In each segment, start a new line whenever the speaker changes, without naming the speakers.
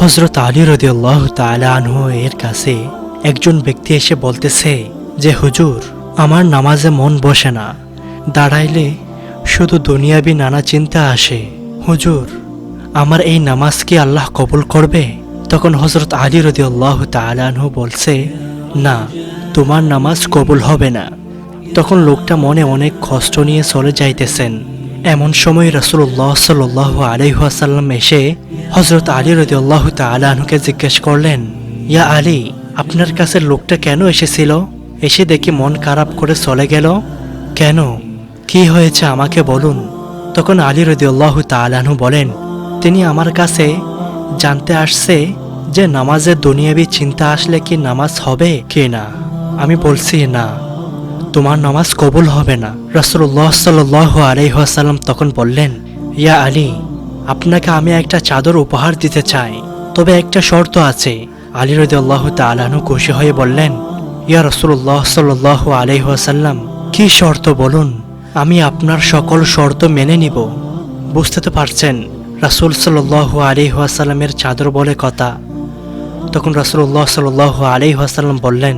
হজরত আলী রদিউল্লাহ তালানহ এর কাছে একজন ব্যক্তি এসে বলতেছে যে, হুজুর, আমার নামাজে মন বসে না। দাঁড়াইলে শুধু দুনিয়াবি নানা চিন্তা আসে। হুজুর, আমার এই নামাজ কি আল্লাহ কবুল করবে? তখন হজরত আলী রদিউল্লাহ তালানহ বলছে, না, তোমার নামাজ কবুল হবে না। তখন লোকটা মনে অনেক কষ্ট নিয়ে চলে যাইতেছেন। এমন সময় রসুল্লাহ সাল আলহাসাল্লাম এসে হজরত আলী রদিউল্লাহ তালাহকে জিজ্ঞেস করলেন, ইয়া আলী, আপনার কাছে লোকটা কেন এসেছিল? এসে দেখি মন খারাপ করে চলে গেল। কেন? কি হয়েছে আমাকে বলুন। তখন আলী রদিউল্লাহ তালাহু বলেন, তিনি আমার কাছে জানতে আসছে যে নামাজের দুনিয়াবি চিন্তা আসলে কি নামাজ হবে কি না। আমি বলছি, না। তোমার নামাজ কবুল হবে না। রসুল্লাহ সাল আলাইসাল্লাম তখন বললেন, ইয়া আলী, আপনাকে আমি একটা চাদর উপহার দিতে চাই। তবে একটা শর্ত আছে। আলী রদি আল্লাহ তালাহু খুশি হয়ে বললেন, ইয়া রসুল্লাহ সাল আলাইসাল্লাম কি শর্ত বলুন? আমি আপনার সকল শর্ত মেনে নিব। বুঝতে তো পারছেন, রাসুল সাল্লাহ আলিহাসাল্লামের চাদর বলে কথা। তখন রাসুল্লাহ সাল আলিহাসাল্লাম বললেন,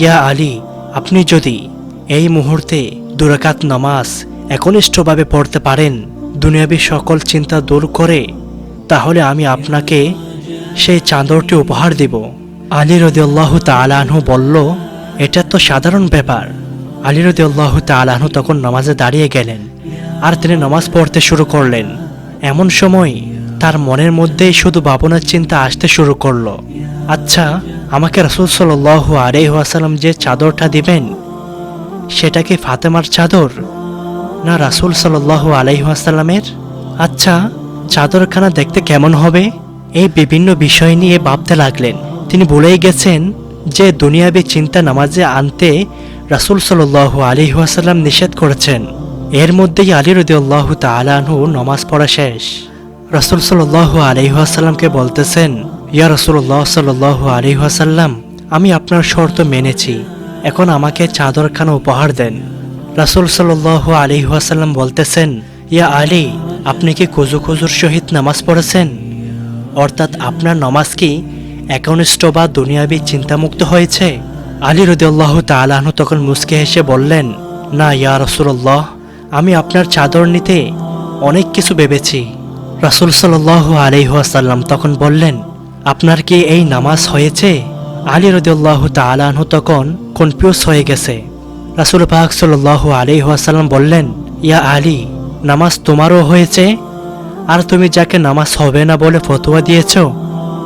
ইয়া আলী, আপনি যদি এই মুহূর্তে দুরাকাত নামাজ একনিষ্ঠভাবে পড়তে পারেন। দুনিয়াবী সকল চিন্তা দূর করে, তাহলে আমি আপনাকে সেই চাদরটি উপহার দিব। আলী রদিউল্লাহ তালাহু বলল, এটা তো সাধারণ ব্যাপার। আলী রদিউল্লাহ তালাহু তখন নামাজে দাঁড়িয়ে গেলেন আর তিনি নামাজ পড়তে শুরু করলেন। এমন সময় তার মনের মধ্যেই শুধু ভাবনার চিন্তা আসতে শুরু করল। আচ্ছা আমাকে রসুল সাল্লাহ আলহাসাল্লাম যে চাদরটা দিবেন সেটা কি ফাতেমার চাদর না রাসুল সাল্লাহ আলাইহাসাল্লামের আচ্ছা চাদরখানা দেখতে কেমন হবে? এই বিভিন্ন বিষয় নিয়ে ভাবতে লাগলেন। তিনি বলেই গেছেন যে দুনিয়াবি চিন্তা নামাজে আনতে রাসুল সাল্লাহ আলিহাসাল্লাম নিষেধ করেছেন। এর মধ্যেই আলী রদিউল্লাহ তালাহু নমাজ পড়া শেষ। রাসুল সাল্লাহ আলিহাসাল্লামকে বলতেছেন, ইয়া রসুল্লাহ সাল্লাহ আলিহাসাল্লাম আমি আপনার শর্ত মেনেছি। এখন আমাকে চাদরখানা উপহার দেন। রাসুল সাল্লাহ আলিহাসাল্লাম বলতেছেন, ইয়া আলী, আপনি কি কুজু কুজুর সহিত নামাজ পড়েছেন? অর্থাৎ আপনার নামাজ কি একনিষ্ঠ বা দুনিয়াবি চিন্তামুক্ত হয়েছে? আলী রদিউল্লাহ তালাহনু তখন মুসকে হেসে বললেন, না ইয়া রসুল্লাহ আমি আপনার চাদর নিতে অনেক কিছু ভেবেছি। রাসুল সাল্লাহ আলিহাসাল্লাম তখন বললেন, আপনার কি এই নামাজ হয়েছে? আলী রদিউল্লাহ তালাহু তখন কনফিউজ হয়ে গেছে। রাসুল পাক সাল্লাহ আলিহাসাল্লাম বললেন, ইয়া আলী, নামাজ তোমারও হয়েছে? আর তুমি যাকে নামাজ হবে না বলে ফতোয়া দিয়েছ,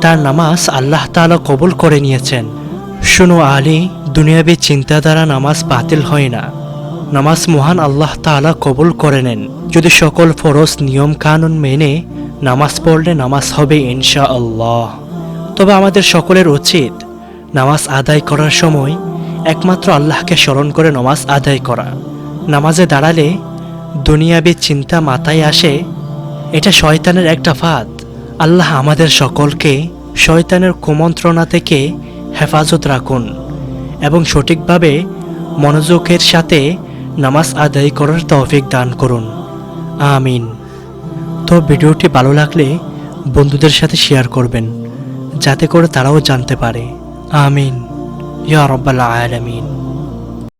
তার নামাজ আল্লাহ তাআলা কবুল করে নিয়েছেন। শুনো আলী, দুনিয়াবী চিন্তা দ্বারা নামাজ বাতিল হয় না। নামাজ মহান আল্লাহ তাআলা কবুল করে নেন। যদি সকল ফরজ নিয়ম কানুন মেনে নামাজ পড়লে নামাজ হবে ইনশা আল্লাহ তবে আমাদের সকলের উচিত নামাজ আদায় করার সময় একমাত্র আল্লাহকে স্মরণ করে নামাজ আদায় করা। নামাজে দাঁড়ালে দুনিয়াবী চিন্তা মাথায় আসে, এটা শয়তানের একটা ফাঁদ। আল্লাহ আমাদের সকলকে শয়তানের কুমন্ত্রণা থেকে হেফাজত রাখুন এবং সঠিকভাবে মনোযোগের সাথে নামাজ আদায় করার তৌফিক দান করুন। আমিন। তো ভিডিওটি ভালো লাগলে বন্ধুদের সাথে শেয়ার করবেন, যাতে করে তারাও জানতে পারে। আমিন ইয়া রব্বাল আলামিন